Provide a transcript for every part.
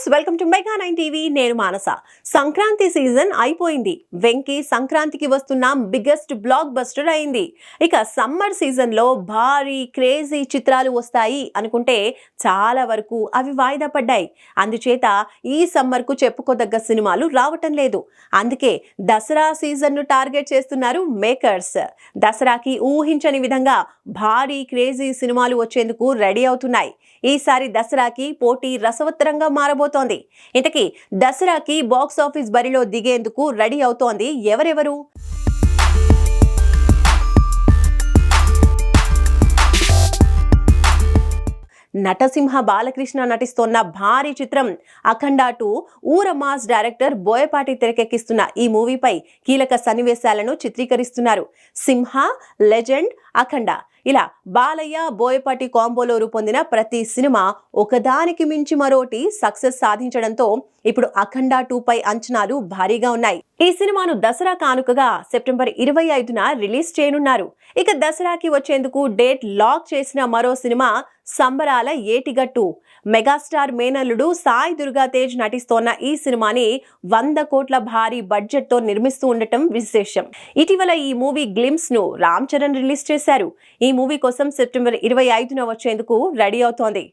Viewers welcome to mega nine TV. నేను Manasa. Sankranti season అయిపోయింది. వెంకీ సంక్రాంతికి వస్తున్న బిగ్గెస్ట్ బ్లాక్ బస్టర్ అయింది. ఇక సమ్మర్ సీజన్లో భారీ క్రేజీ చిత్రాలు వస్తాయి అనుకుంటే చాలా వరకు అవి వాయిదా పడ్డాయి. అందుచేత ఈ సమ్మర్కు చెప్పుకోదగ్గ సినిమాలు రావటం లేదు. అందుకే దసరా సీజన్ను టార్గెట్ చేస్తున్నారు మేకర్స్. దసరాకి ఊహించని విధంగా భారీ క్రేజీ సినిమాలు వచ్చేందుకు రెడీ అవుతున్నాయి. ఈసారి దసరాకి పోటీ రసవత్తరంగా మారబోతుంది. ఇంతకీ దసరాకి బాక్స్ ఆఫీస్ బరిలో దిగేందుకు రెడీ అవుతోంది ఎవరెవరు? నటసింహ బాలకృష్ణ నటిస్తోన్న భారీ చిత్రం అఖండ టూ ఊర మాస్ డైరెక్టర్ బోయపాటి తెరకెక్కిస్తున్న ఈ మూవీపై కీలక సన్నివేశాలను చిత్రీకరిస్తున్నారు. సింహ లెజెండ్ అఖండ. ఇలా బాలయ్య బోయపాటి కాంబోలో రూపొందిన ప్రతి సినిమా ఒకదానికి మించి మరోటి సక్సెస్ సాధించడంతో ఇప్పుడు అఖండ టూ పై అంచనాలు భారీగా ఉన్నాయి. ఈ సినిమాను దసరా కానుకగా సెప్టెంబర్ ఇరవై ఐదున రిలీజ్ చేయనున్నారు. ఇక దసరాకి వచ్చేందుకు డేట్ లాక్ చేసిన మరో సినిమా సంబరాల ఏటిగట్టు. మెగాస్టార్ మేనల్లుడు సాయి దుర్గా తేజ్ నటిస్తోన్న ఈ సినిమాని వంద కోట్ల భారీ బడ్జెట్తో నిర్మిస్తూ ఉండటం విశేషం. ఇటీవల ఈ మూవీ గ్లిమ్స్ను రామ్ చరణ్ రిలీజ్ చేశారు. ఈ మూవీ కోసం సెప్టెంబర్ ఇరవై ఐదున వచ్చేందుకు రెడీ అవుతోంది.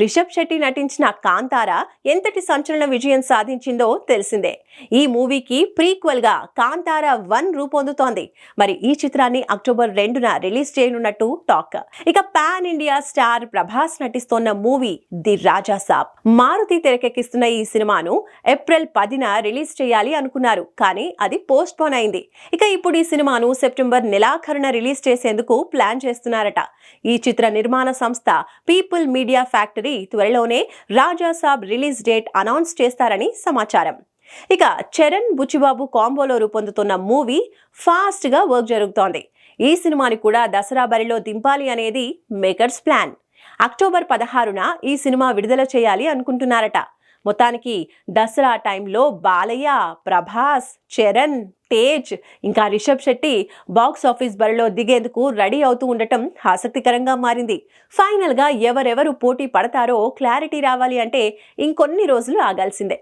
రిషబ్ శెట్టి నటించిన కాంతార ఎంతటి సంచలన విజయం సాధించిందో తెలిసిందే. ఈ మూవీకి ప్రీక్వెల్గా కాంతార వన్ రూపొందుతోంది. మరి ఈ చిత్రాన్ని అక్టోబర్ రెండున రిలీజ్ చేయనున్నట్టు టాక్. ఇక పాన్ ఇండియా స్టార్ ప్రభాస్ నటిస్తోన్న మూవీ ది రాజా సాబ్. మారుతి తెరకెక్కిస్తున్న ఈ సినిమాను ఏప్రిల్ పదిన రిలీజ్ చేయాలి అనుకున్నారు. కానీ అది పోస్ట్ పోన్ అయింది. ఇక ఇప్పుడు ఈ సినిమాను సెప్టెంబర్ నెలాఖరున రిలీజ్ చేసేందుకు ప్లాన్ చేస్తున్నారట. ఈ చిత్ర నిర్మాణ సంస్థ పీపుల్ మీడియా ఫ్యాక్టరీ త్వరలోనే రాజాసాబ్ రిలీజ్ డేట్ అనౌన్స్ చేస్తారని సమాచారం. ఇక చరణ్ బుచ్చిబాబు కాంబోలో రూపొందుతున్న మూవీ ఫాస్ట్గా వర్క్ జరుగుతోంది. ఈ సినిమాని కూడా దసరా బరిలో దింపాలి అనేది మేకర్స్ ప్లాన్. అక్టోబర్ పదహారున ఈ సినిమా విడుదల చేయాలి అనుకుంటున్నారట. మొత్తానికి దసరా టైంలో బాలయ్య ప్రభాస్ చరణ్ తేజ్ ఇంకా రిషబ్ శెట్టి బాక్స్ ఆఫీస్ బరిలో దిగేందుకు రెడీ అవుతూ ఉండటం ఆసక్తికరంగా మారింది. ఫైనల్గా ఎవరెవరు పోటీ పడతారో క్లారిటీ రావాలి అంటే ఇంకొన్ని రోజులు ఆగాల్సిందే.